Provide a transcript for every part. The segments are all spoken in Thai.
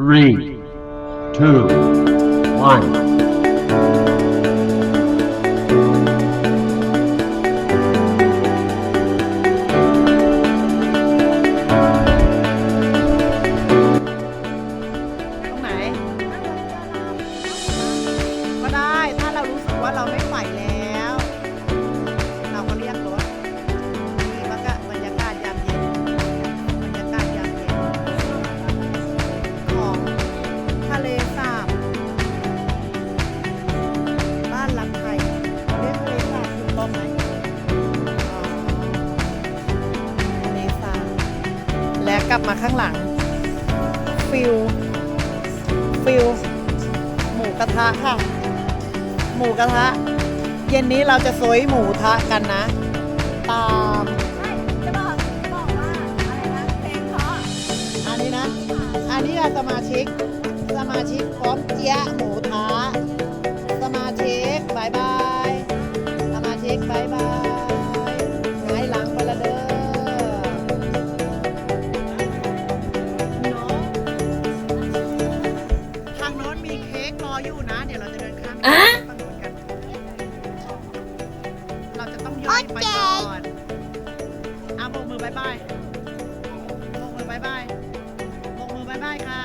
three, two, one. กลับมาข้างหลัง ฟิลฟิลหมูกระทะค่ะ หมูกระทะ เย็นนี้เราจะซอยหมูทะกันนะ ตาม จะบอกบอกว่าอะไรนะเพลงขออันนี้นะ อันนี้เราสมาชิก สมาชิกพร้อมเจียหมู มือบายบาย ลงมือบายบาย ลงมือบายบายค่ะ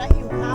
sa iyo.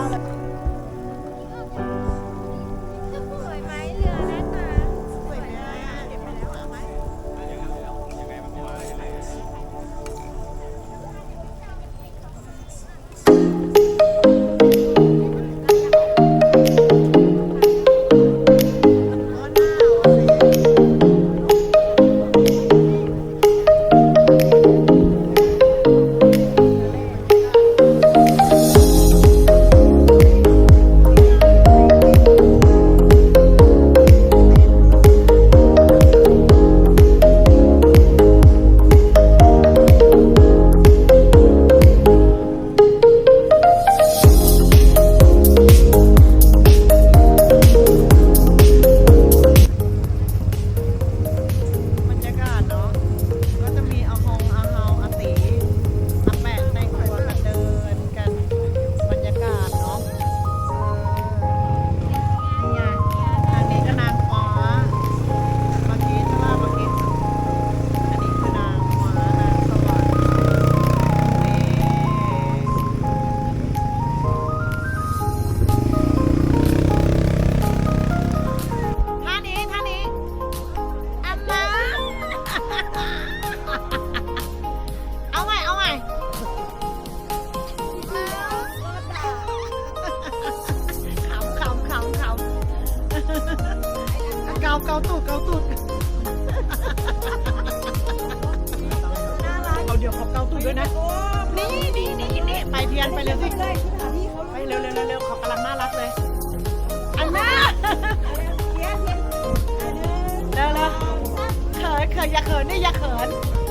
นี่อย่าเขิน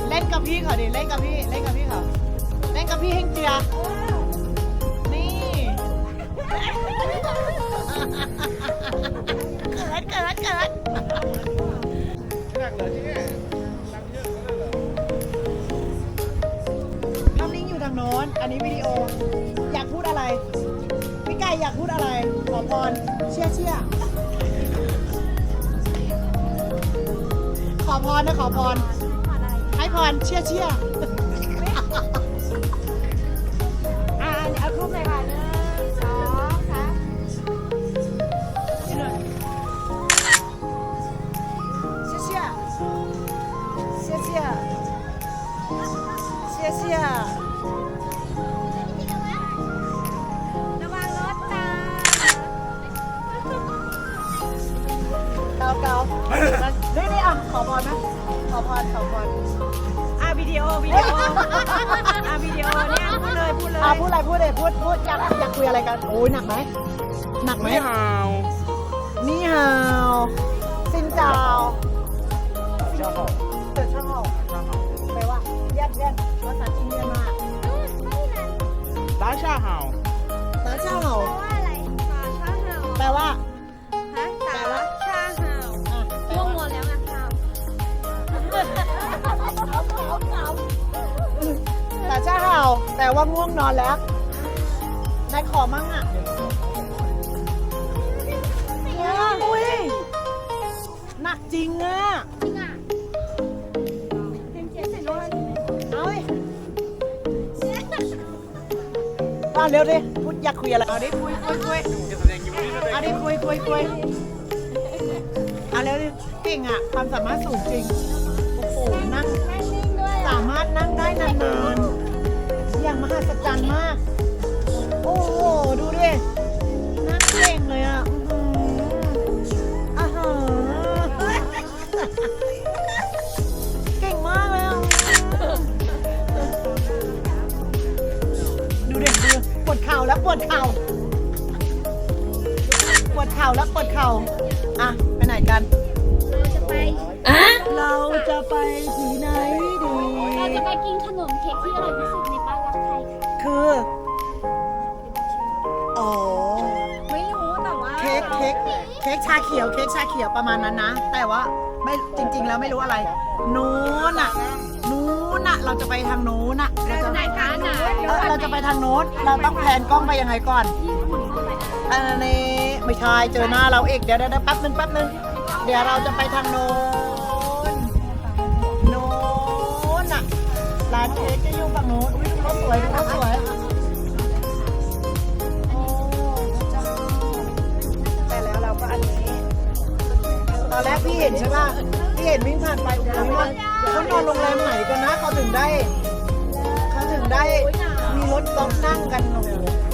เล่นกับพี่เขาดิเล่นกับพี่เล่นกับพี่เขาเล่นกับพี่เฮงเจียนี่เขินเขินเขินักเทนี่อำลิงอยู่ทางโน้น อันนี้วิดีโอ อยากพูดอะไร พี่ไก่อยากพูดอะไร ขอพรเชี่ยเชี่ย ขอพรนะขอพร ให้พรเชี่ยเชี่ยอ่าเอาทุบเลยค่ะหนึ่งสองสามเชี่ยเชี่ยเชี่ยเชี่ยเชี่ยเชี่ยระวังรถจ้าเกาเกา รไหมขอพรขอพรอ่ะวิดีโอวิดีโออ่ะวิดีโอเนี่ยพูดเลยพูดเลยอ่ะพูดอะไรพูดเลยพูดพูดอยากอยากคุยอะไรกันโอ้ยหนักไหมหนักไหมนี่ฮาวนี่ฮาวซินเจ้าเจ้าเจ้าช่องแปลว่าเยี่ยมเยี่ยมภาษาจีนเยี่ยมมาก 大家好， ลว่าง่วงนอนแล้วนายขอมั่งอะอุ้ยหนักจริงอะจริงอะเป็นเจ๊เสร็จแล้วเอาดิเอาเร็วดิพูดอยากคุยอะไรเอาดิคุยคุยคุยเอาดิคุยคุยคุยเอาเร็วดิเก่งอะความสามารถสูงจริงโอ้โหนั่งแม่นิ่งด้วยสามารถนั่งได้นานๆ อย่างมหัศจรรย์มาก โอ้โห ดูดินั่งเก่งเลยอะอื้อหืออ่าฮะเก่งมากเลยอะดูดิดูปวดเข่าแล้วปวดเข่าปวดเข่าแล้วปวดเข่าอะ ไปไหนกัน เราจะไป เราจะไปที่ไหนดี เราจะไปกินขนมเค้กที่อร่อยที่สุดในบ้านรักไทย ค่ะคือ อ๋อ ไม่รู้แต่ว่าเค้กเค้กเค้กชาเขียวเค้กชาเขียวประมาณนั้นนะ แต่ว่าไม่จริง ๆ แล้วไม่รู้อะไร นู้นน่ะนู้นน่ะเราจะไปทางนู้นน่ะเราจะไหนคะไหนเออเราจะไปทางโน้น เราต้องแพนกล้องไปยังไงก่อน อันนี้ไม่ใช่เจอหน้าเราเอกเดี๋ยวเดี๋ยวเดี๋ยวแป๊บนึงแป๊บนึงเดี๋ยวเราจะไปทางโน้นโน้นน่ะร้านเค้กจะอยู่ฝั่งโน้น้าสวยดูเขาสวยโอ้เจ้าแต่แล้วเราก็อันนี้ ตอนแรกพี่เห็นใช่ป่ะ พี่เห็นวิ่งผ่านไปโอ้โหว่าเขานอนโรงแรมไหนกันนะเขาถึงได้เขาถึงได้มีรถกอล์ฟนั่งกันโอ้โห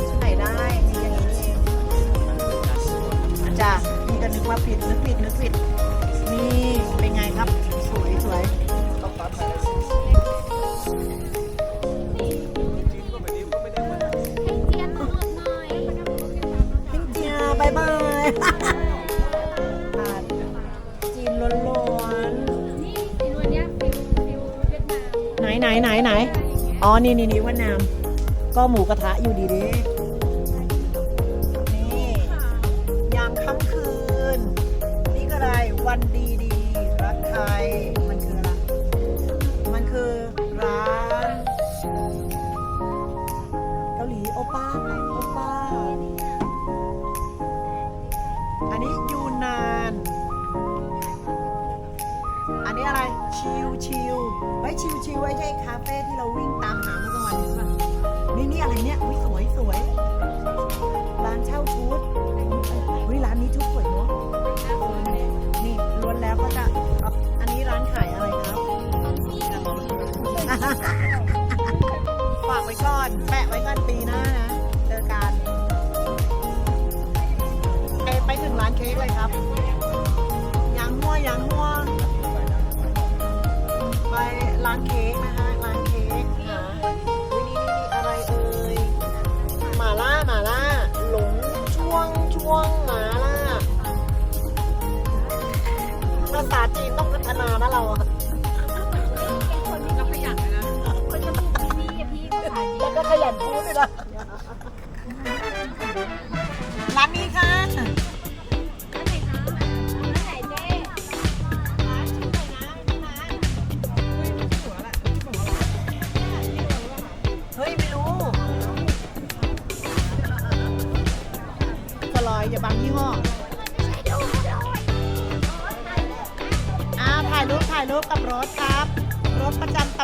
ที่ไหนได้มีอย่างนี้นี่อาจารย์นี่ก็นึกว่าผิดนึกผิดนึกผิดนี่ บายบายอ่านจีนล้วนนี่สีนวลเนี้ยฟิวฟิวเวียดนามๆไหนไหนไหนไหนอ๋อ นี่นี่นี่เว่านามก็หมูกระทะอยู่ดีดีนี่ยามค่ำคืน นี่ก็อะไรวันดีดีรักไทย มันคืออะไร มันคือร้าน เกาหลีโอป้า ชิวชิลไว้ชิวชิลไว้ใช่คาเฟ่ที่เราวิ่งตามหาเมื่อกลางวันนี้ป่ะนี่นี่อะไรเนี่ยอุ๊ยสวยสวยร้านเช่าชุด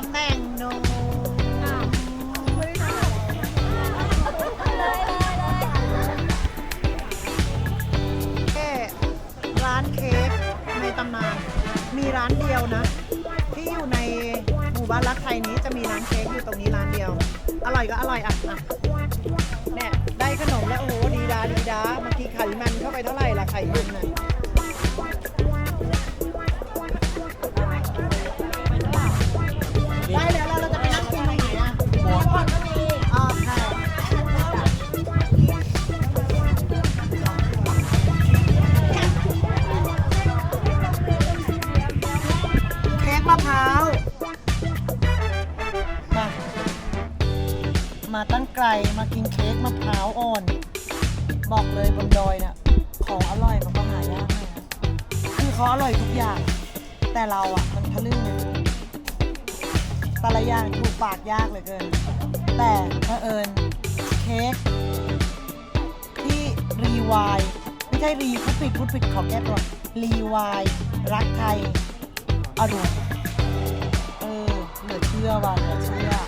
ำแหน่งโนเอ๊ะร้านเค้กในตำนาน มีร้านเดียวนะ ที่อยู่ในหมู่บ้านรักไทยนี้จะมีร้านเค้กอยู่ตรงนี้ร้านเดียว อร่อยก็อร่อยอะอะเนี่ยได้ขนมแล้วโอ้โหดีดาดีดาเมื่อกี้ไขมันเข้าไปเท่าไหร่ล่ะไขมันน่ะาตั้งไกลมากินเค้กมะพร้าวอ่อน บอกเลยบนดอยนะ่ยของอร่อยมันก็หายากเลยนะคือเขาอร่อยทุกอย่าง แต่เราอะ่ะมันทะลึ่งเลยแต่ละอย่างถูกปากยากเหลือเกิน แต่เอิญเค้กที่รีวายไม่ใช่รีพูดผิดพูดผิดขอแก้ตัวรีวายรักไทยอร่อยเออเหลือเชื่อว่ะเหลือเชื่อ